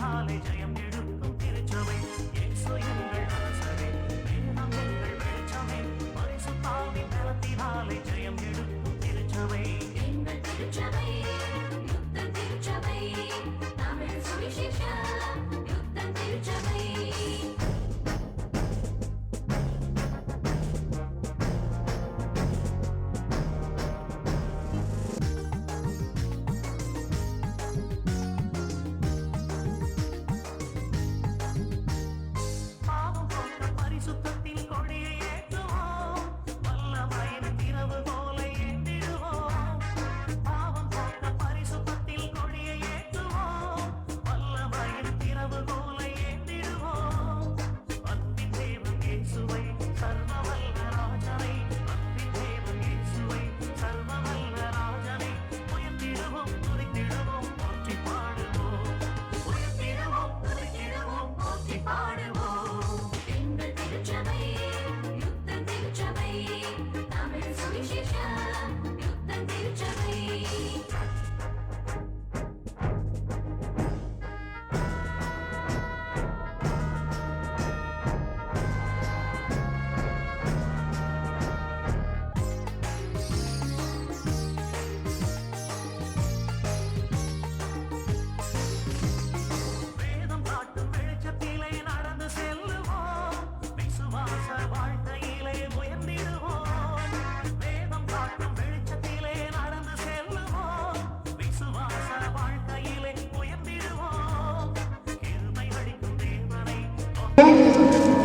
college I am due to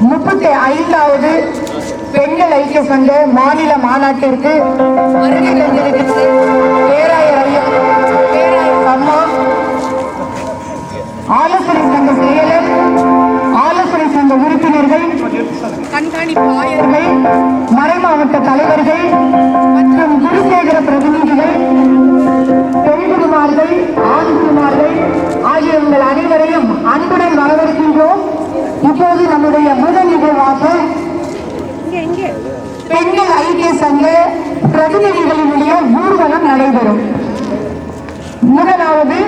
முப்பத்தி ஐந்தாவது பெண்கள் ஐக்கிய சங்க மாநில மாநாட்டிற்கு வருகை தந்திருக்கிறது. பேராயர் ஐயா பேராயர் அம்மா ஆலோசனை சங்க செயலர் ஆலோசனை சங்க உறுப்பினர்கள் கண்காணிப்பு ஆயர்கள் மறைமாவட்ட தலைவர்கள் மற்றும் குருசேகர பிரதிநிதிகள் பெண் குருமார்கள் ஆண் குருமார்கள் ஆகிய உங்கள் அனைவரையும் அன்புடன் வரவேற்கின்றோம். இப்போது நம்முடைய முதல் நிகழ்வாக பெண்கள் ஐக்கிய சங்க பிரதிநிதிகளினுடைய ஊர்வலம் நடைபெறும். முதலாவது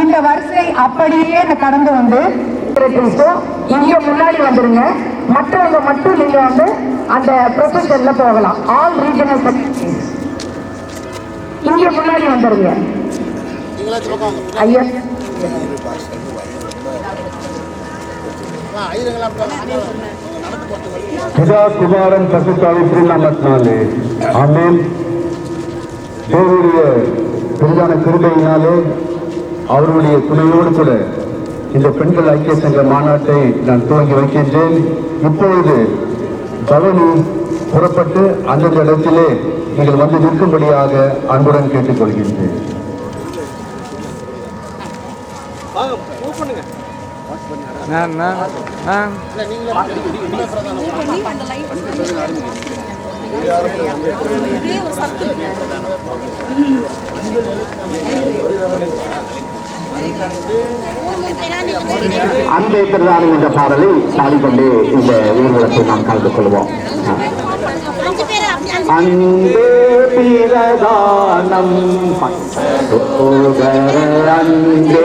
இந்த வரிசை அப்படியே கடந்து வந்து இங்க முன்னாடி வந்துருங்க. மற்றவங்க மட்டும் நீங்க வந்து அந்த ப்ரொசஷன்ல போகலாம். ஆல் ரீஜனல் இங்க முன்னாடி வந்துருங்க. ஐயா. பிதா குமாரன் பசுத்தாவி திருநாமத்தினாலே ஆமேன் தேவருடைய பெரிதான கிருபையினாலே அவருடைய துணையோடு கூட இந்த பெண்கள் ஐக்கிய சங்க மாநாட்டை நான் துவங்கி வைக்கின்றேன். இப்பொழுது பவனி புறப்பட்டு அந்தந்த இடத்திலே நீங்கள் வந்து நிற்கும்படியாக அன்புடன் கேட்டுக்கொள்கின்றேன் நான் நான் நான் அன்பே பிரதானம் என்ற பாடலை பாடிக்கொண்டு இந்த ஊர்வலத்தை நாம் கலந்து கொள்வோம். அன்பே பிரதானம் அன்பே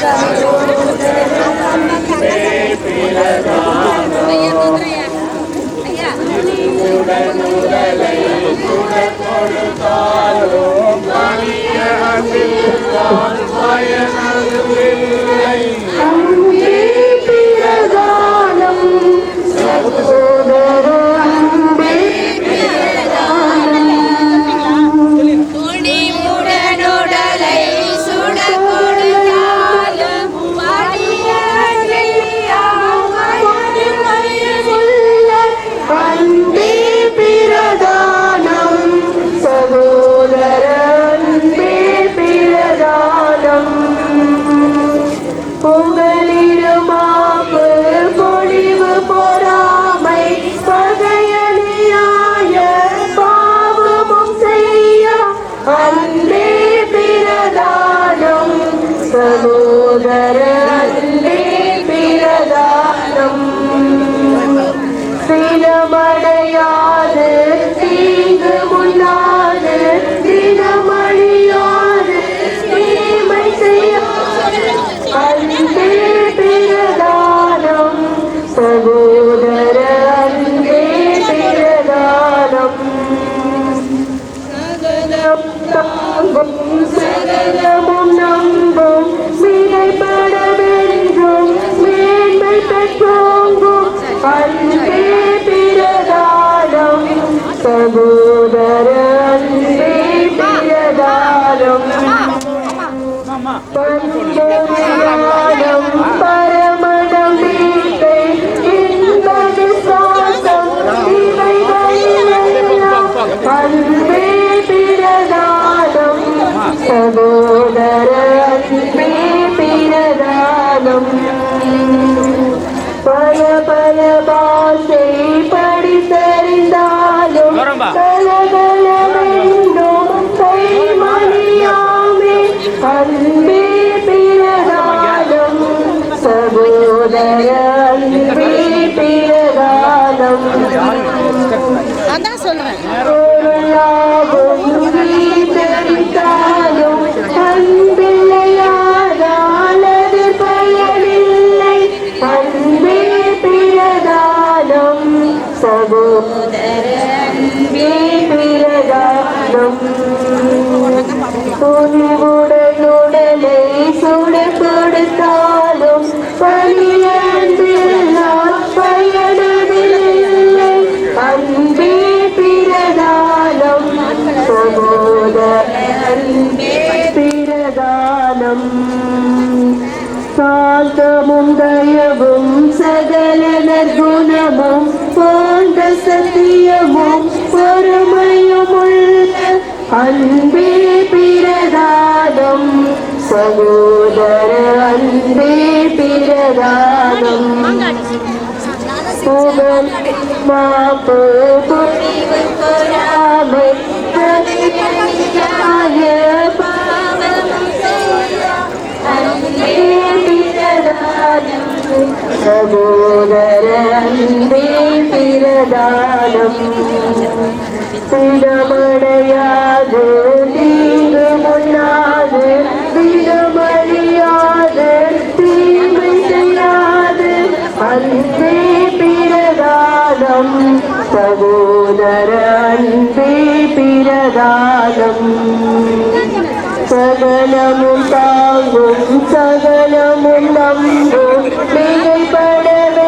சகோதர அன்பே பிரதானம் பரமசு துணிவுடனுடலை சுட கொடுத்தாலும் Tân Bùi Đồng Tân அதான் சொல்லுவேன் சகோதரன் பிறதாலும் പിരദാനം പിറദാദം സഹോദര അൻപേ സഹോദര അൻപേ പിറദാദം സദാനം സകലമും താങ്കും സകലമും നമ്പും மிகைப்படவென்றோம்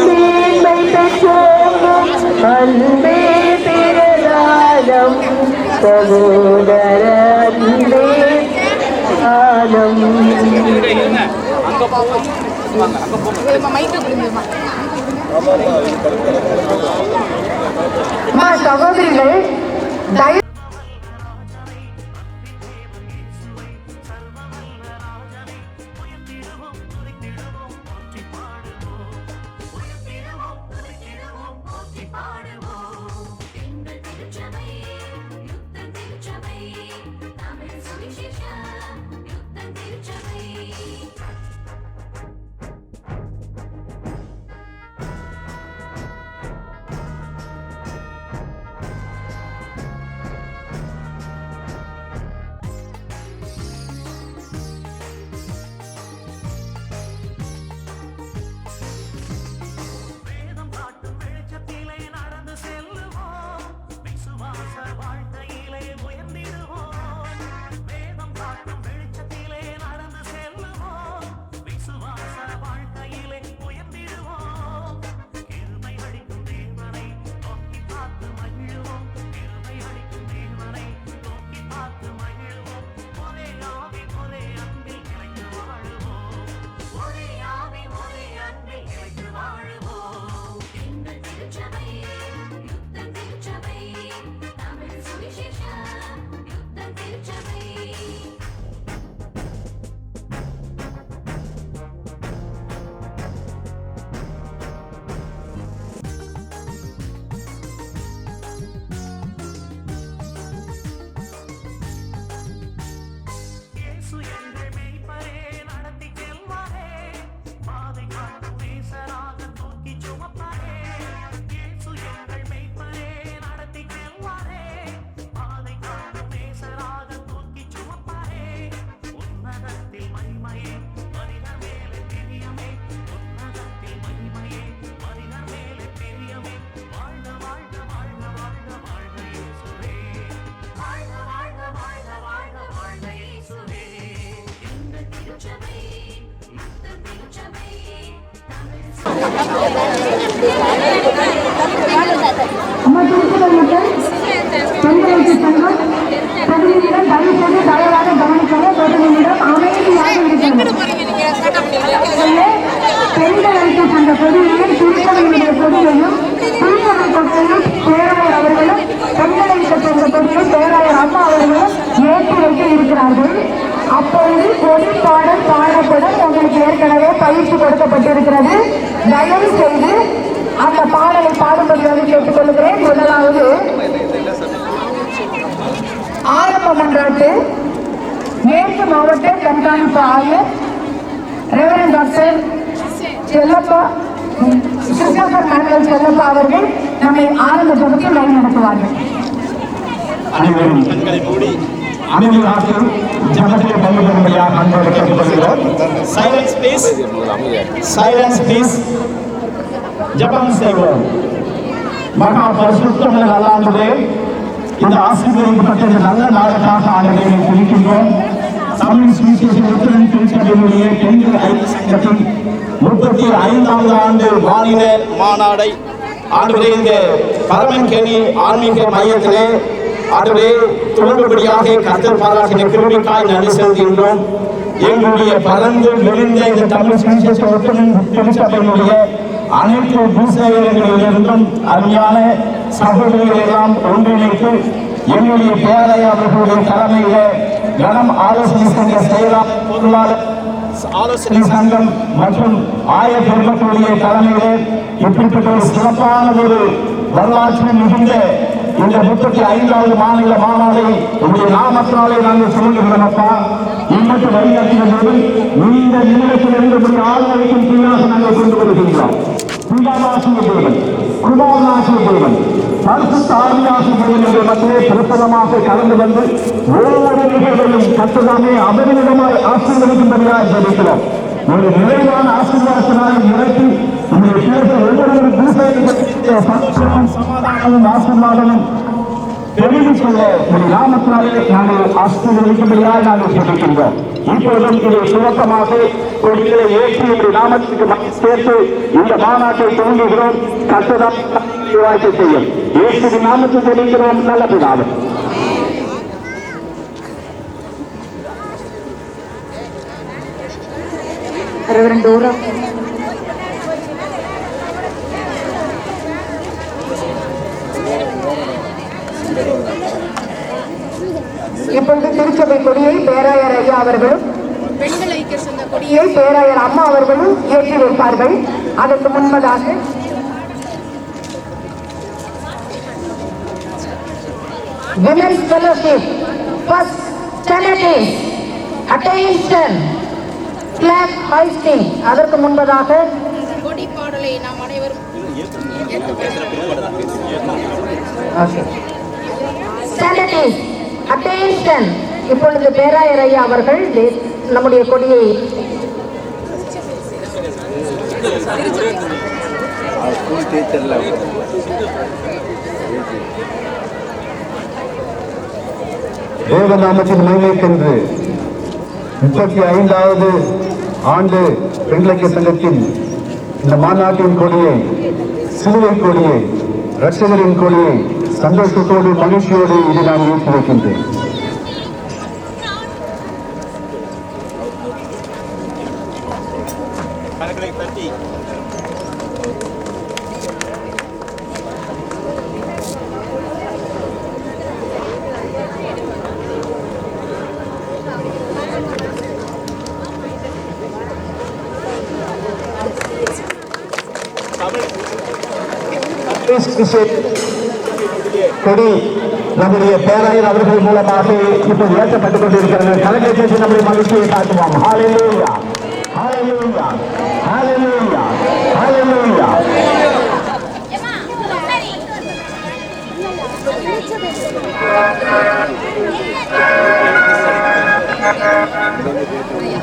மேன்மை பெற்றோங்கும் அன்பே பிறதானம் சகோதர அன்பே ஆனம் சகோதரிகள் Daí அம்மா திருக்குறள் மக்கள் பெண்களுக்கு சங்கம் பிரதிநிதிகள் தயவு செய்து தயவாக கவனிக்கவும் பிரதிநிதிகள் அமைதியாக பெண்கள் ஐக்கிய சங்க கொடியையும் பேராயர் அவர்களும் பெண்கள் ஐக்கிய சங்க கொடியை பேராயர் அம்மா அவர்களும் ஏற்றி வைக்க இருக்கிறார்கள் அப்பொழுது பொது பாடல் பாடப்படும். உங்களுக்கு ஏற்கனவே பயிற்சி கொடுக்கப்பட்டிருக்கிறது. தயவு செய்து அந்த பாடலை பாடும்படியாக கேட்டுக்கொள்கிறேன். முதலாவது ஆரம்ப மன்றாட்டு மேற்கு மாவட்ட கண்காணிப்பு ஆயர் reverend doctor Chellappa Christopher Manuel Chellappa அவர்கள் நம்மை ஆரம்ப ஜபத்தில் வழி நடத்துவார்கள் அனைவரும் அமைதியாக ஜபத்தில் பங்கு பெறும்படியாக அன்போடு கேட்டுக்கொள்கிறோம் சைலன்ஸ் ப்ளீஸ் சைலன்ஸ் ப்ளீஸ் ஜபம் செய்வோம். மகா பரிசுத்தங்கள் நல்லாண்டுதே இந்த ஆசீர்வதிக்கப்பட்ட இந்த நல்ல நாளுக்காக ஆண்டுகளை குறிக்கின்றோம் தமிழ் சுவிசேஷ உத்தரன் திருச்சபையினுடைய பெண்கள் ஐக்கிய சங்கத்தின் முப்பத்தி ஐந்தாவது ஆண்டு மாநில மாநாடை ஆண்டு இந்த பரமக்கேணி ஆன்மீக மையத்திலே ஆண்டுகளே தொடர்படியாக கர்த்தர் பாராட்டின கிருமிக்காய் நன்றி செலுத்துகின்றோம் எங்களுடைய பறந்து விழுந்த இந்த தமிழ் சுவிசேஷ உத்தரன் அனைத்து பூசேகர்களிலிருந்தும் அருமையான சகோதரிகளை எல்லாம் ஒன்றிணைத்து என்னுடைய பேரை அவர்களுடைய தலைமையில கனம் ஆலோசனை சங்க செயலாளர் பொருளாளர் ஆலோசனை சங்கம் மற்றும் ஆய பெருமக்களுடைய தலைமையிலே இப்படிப்பட்ட ஒரு சிறப்பான ஒரு வரலாற்று மிகுந்த இந்த முப்பத்தி ஐந்தாவது மாநில மாநாடை. உங்களுடைய நாமத்தினாலே நாங்கள் சொல்லுகிறோம் அப்பா இம்மட்டு வழிநடத்தினோடு நீண்ட நிமிடத்திலிருந்து இப்படி ஆளுநரைக்கும் கீழாக நாங்கள் கொண்டு வருகின்றோம். குண்டாவாசிய தேவன் குமாரநாசிய தேவன் பரிசுத்த ஆதியாசிய தேவன் என்ற மக்களே பிரசவமாக கலந்து வந்து ஒவ்வொரு நிகழ்வையும் கட்டுதாமே அவர்களிடமாக ஆசீர்வதிக்கும்படியாக ஜெபிக்கிறோம். ஒரு நிறைவான ஆசீர்வாதத்தினால் நிறைத்து உங்களுடைய பேச ஒவ்வொரு சமாதானமும் ஆசீர்வாதமும் தெரிந்து கொள்ள ஒரு நாமத்தினாலே நாங்கள் ஆசீர்வதிக்கும்படியாக நாங்கள் ஜெபிக்கின்றோம் இப்பொழுதும் இதை சுரக்கமாக கொடிகளை ஏற்றி ஒரு நாமத்துக்கு சேர்த்து இந்த மாநாட்டை துவங்குகிறோம் கட்டுதான் வாய்ப்பு செய்யும் ஏற்று நாமத்தை தெரிவிக்கிறோம் நல்ல இப்பொழுது திருச்சபை கொடியை பேராயர் ஐயா அவர்களும் பெண்கள் ஐக்கிய சங்க கொடி கொடியை பேராயர் அம்மா அவர்களும் ஏற்றி வைப்பார்கள். அதற்கு முன்பதாக women's fellowship first standard attention flag hoisting அதற்கு முன்பதாக கொடி பாடலை நாம் அனைவரும் ஸ்டாண்டர்ட் அட்டென்ஷன் இப்பொழுது பேராயர் ஐயா அவர்கள் நம்முடைய கொடியை தேவநாமத்தின் மகிமைக்கென்று முப்பத்தி ஐந்தாவது ஆண்டு பெண்களுக்கு சங்கத்தின் இந்த மாநாட்டின் கொடியை சிலுவை கொடியை ரட்சகரின் கொடியை சந்தோஷத்தோடு மகிழ்ச்சியோடு இது நான் ஏற்றி வைக்கின்றேன் கரங்களை தட்டி கொடி நம்முடைய பேரையர் அவர்கள் மூலமாக இப்போது உயர்த்தப்பட்டுக் கொண்டிருக்கிறது. கலைஞர் பேசி நம்முடைய மகிழ்ச்சியை காட்டுவோம். ஹalleluya ஹalleluya ஹalleluya ஹalleluya. விசுவாசாஸ்திவாரம்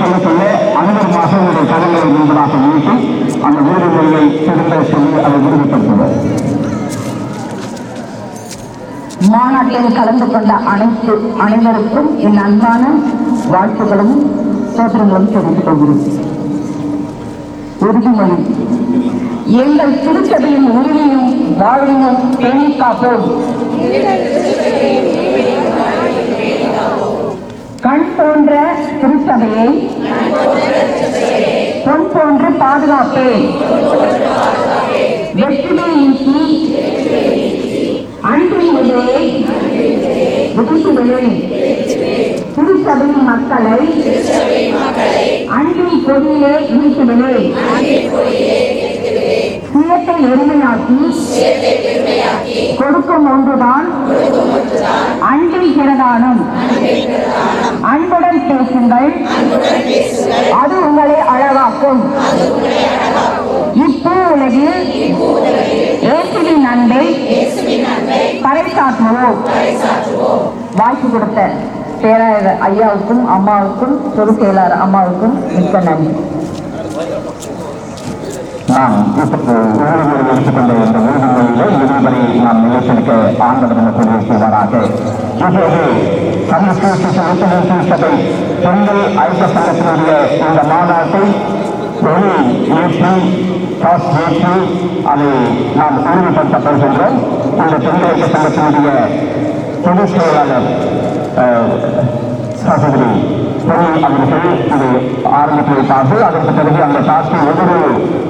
சொல்ல சொல்ல அனைவருமாக ஒரு கதங்களை முன்பதாக நீட்டி அந்த உறுதிமொழியை திரும்ப சொல்லி அதை உறுதிப்படுத்துவோம் மாநாட்டில் கலந்து கொண்ட அனைத்து அனைவருக்கும் என் அன்பான வாழ்த்துக்களும் தோற்றங்களும் தெரிவித்துக் கொள்கிறேன். உறுதிமொழி. எங்கள் திருச்சபையின் உரிமையும் வாழ்வையும் பேணிக்காப்போம். காப்போம் கண் போன்ற திருச்சபையை பொன் போன்று பாதுகாப்பேன் வெற்றிமை நீக்கி அன்பின் விதையை விதித்துள்ளேன் திருச்சபையின் மக்களை அன்பின் கொடியிலே நீக்கிடுவேன் சுயத்தை எளிமையாக்கி கொடுக்கும் ஒன்றுதான் அன்பின் பிரதானம் அன்புடன் பேசுங்கள். அது உங்களை அழகாக்கும். இப்போ உலகில் இயேசுவின் அன்பை பறைசாற்றுவோம். வாய்ப்பு கொடுத்த பேராயர் ஐயாவுக்கும் அம்மாவுக்கும் பொது செயலாளர் அம்மாவுக்கும் மிக்க நன்றி. நாம் இப்போது உறுதிமொழி எடுத்துக்கொண்ட இந்த உறுதிமொழியிலே இதுவரை நாம் நிலைத்திருக்க ஆண்டவர் நமக்கு இப்போது தமிழ்ச்சி சிசு சபை பெண்கள் ஐக்கிய சங்கத்தினுடைய இந்த மாநாட்டை ஒரு ஏற்றி டாஸ் ஏற்றி அதை நாம் இந்த பெண்கள் ஐக்கிய சங்கத்தினுடைய பொதுச் செயலாளர் சகோதரி பொருள் அவர்கள் இது ஆரம்பித்து வைத்தார்கள் அதற்கு பிறகு அந்த டாஸ்கை ஒவ்வொரு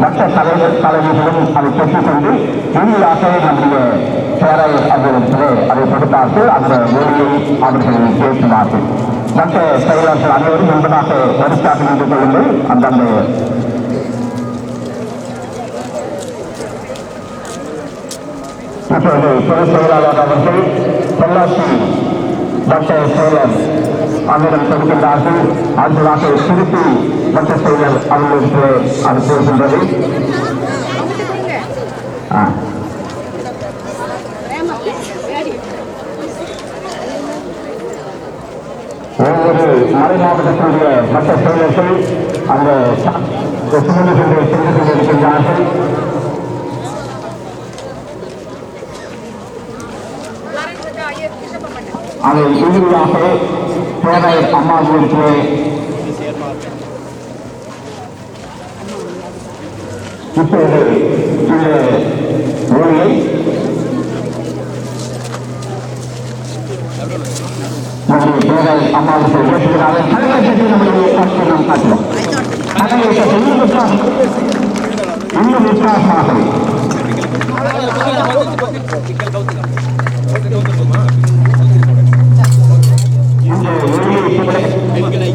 மற்ற தலைவர் தலைவர்களும் அதை பெற்றுக்கொண்டு இறுதியாக நம்முடைய பேராயர் அவர்களுக்கு அதை கொடுத்தார்கள். அந்த மொழியை அவர்கள் பேசினார்கள் மற்ற செயலாளர்கள் அனைவரும் என்பதாக வரிசையாக நின்று கொள்ளுங்கள். அந்தந்த இப்பொழுது பொது செயலாளர் அவர்கள் பொள்ளாச்சி மற்ற செயலர் அவரிடம் கொடுக்கின்றார்கள் அடுத்ததாக திருப்பி மற்ற செயலர் அவர்களுக்கு அது போகின்றது ஒவ்வொரு மறை மாவட்டத்தினுடைய மற்ற செயலர்கள் அந்த சுமந்துகின்ற சென்று கொண்டிருக்கின்றார்கள் அதை இறுதியாக பேராயர் அம்மாவிற்கு இப்போது இந்த மொழியை நம்முடைய பேராயர் அம்மாவுக்கு பேசுகிறார்கள். தலைவர்களுக்கு நம்முடைய காட்சியை காட்டுவோம் தலைவர்கள் இன்னும் விசுவாசம் இன்னும் இந்த ஒளியை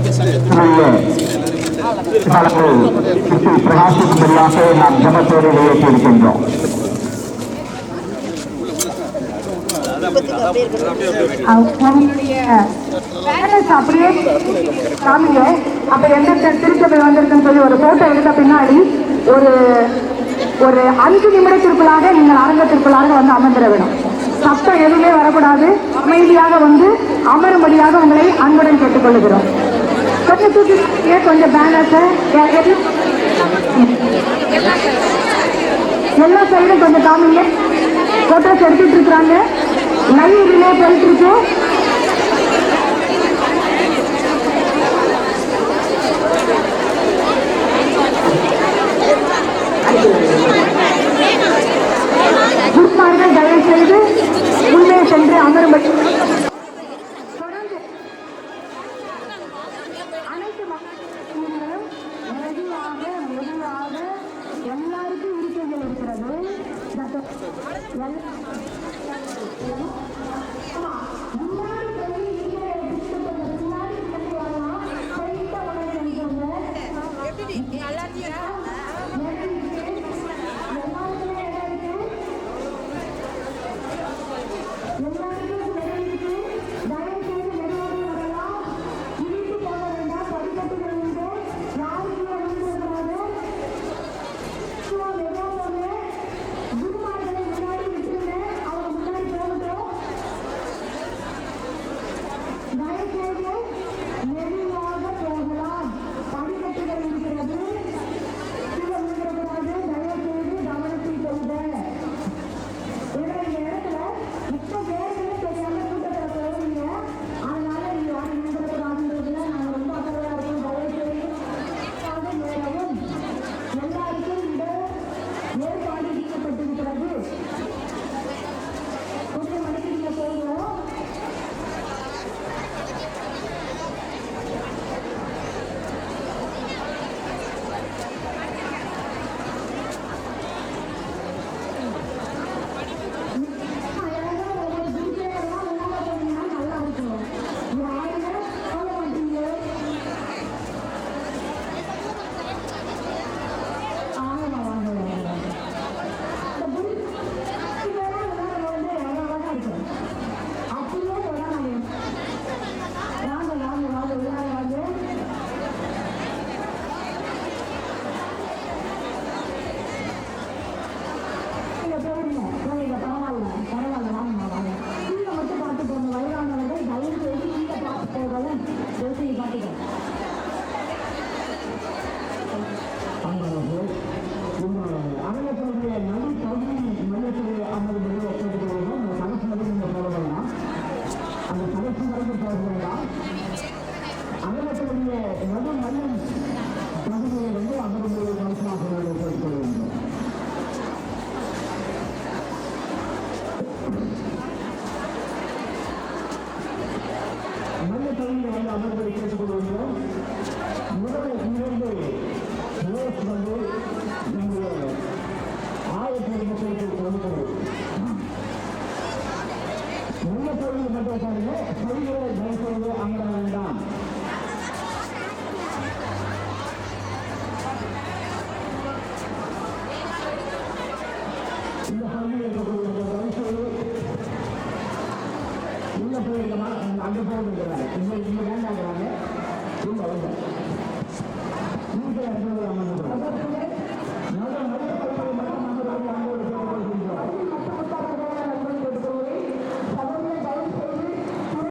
பிரகாசிக்கும்படியாக நாம் ஜபத்தோடு வெளியேற்றிருக்கின்றோம் அப்படியே காமிங்க அப்ப எந்த திருச்சபை வந்திருக்குன்னு சொல்லி ஒரு போட்டோ எடுத்த பின்னாடி ஒரு ஒரு அஞ்சு நிமிடத்திற்குள்ளாக நீங்கள் அரங்கத்திற்குள்ளாக வந்து அமர்ந்திட வேணும் சத்தம் எதுவுமே வரக்கூடாது அமைதியாக வந்து அமரும்படியாக உங்களை அன்புடன் கேட்டுக்கொள்கிறோம் கொஞ்சம் தூக்கி கொஞ்சம் பேனர்ஸை எல்லா சைடும் கொஞ்சம் காமிங்க. போட்டோஸ் எடுத்துட்டு இருக்கிறாங்க. லைவ் ரிலே போயிட்டு இருக்கு. குருமார்கள் தயவு செய்து உள்ளே சென்று அமரும்படி